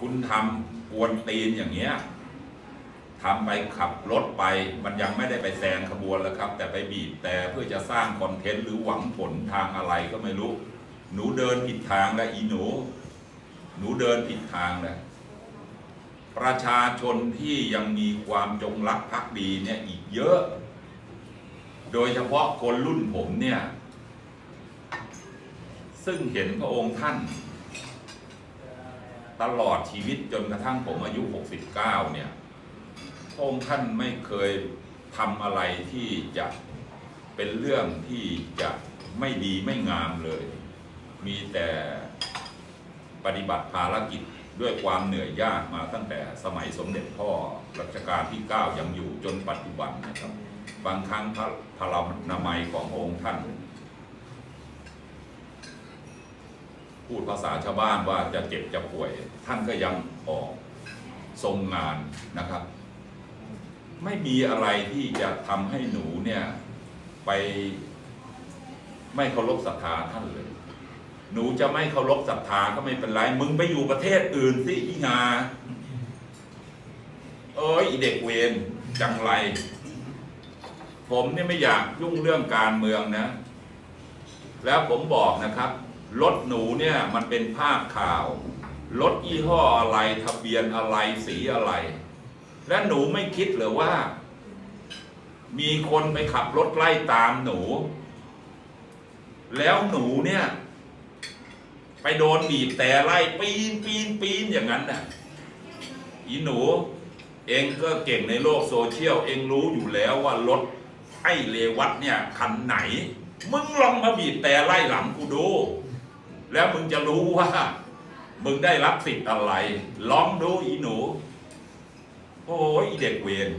คุณทำกวนตีนอย่างเงี้ยทำไปขับรถไปมันยังไม่ได้ไปแซงขบวนแล้วครับ แต่ไปบีบแต่เพื่อจะสร้างคอนเทนต์หรือหวังผลทางอะไรก็ไม่รู้ หนูเดินผิดทางแล้วอีหนู หนูเดินผิดทางแล้วประชาชนที่ยังมีความจงรักภักดีเนี่ยอีกเยอะ โดยเฉพาะคนรุ่นผมเนี่ย ซึ่งเห็นพระองค์ท่าน ตลอดชีวิตจนกระทั่งผมอายุ 69 เนี่ยพระองค์ท่านไม่เคยทำอะไรที่จะเป็นเรื่องที่จะไม่ดีไม่งามเลย มีแต่ปฏิบัติภารกิจด้วยความเหนื่อยยากมาตั้งแต่สมัยสมเด็จพ่อรัชกาลที่ 9 ยังอยู่จนปัจจุบันนะครับ บางครั้งพระพลานามัยขององค์ท่าน พูดภาษาชาวบ้านว่าจะเจ็บจะป่วย ท่านก็ยังออกทรงงานนะครับ ไม่มีอะไรที่จะทำให้หนูเนี่ยไปไม่เคารพศรัทธาท่านเลย หนูจะไม่เคารพศรัทธาก็ไม่เป็นไร มึงไปอยู่ประเทศอื่นสิอีงา เอ้ยอีเด็กเวนจังไร ผมเนี่ยไม่อยากยุ่งเรื่องการเมืองนะ แล้วผมบอกนะครับ รถหนูเนี่ยมันเป็นภาพข่าว รถยี่ห้ออะไรทะเบียนอะไรสีอะไร และหนูไม่คิดหรือว่า มีคนไปขับรถไล่ตามหนู แล้วหนูเนี่ย ไปโดนบีบแต่ไล่ปีนปีนปีนอย่างนั้นน่ะอีหนู เองก็เก่งในโลกโซเชียลเองรู้อยู่แล้วว่ารถไอ้เลวัตเนี่ยคันไหน มึงลองมาบีบแต่ไล่หลังกูดู แล้วมึงจะรู้ว่า มึงได้รับสิทธิ์อะไร ลองดูอีหนู โอ้ยเด็กเวร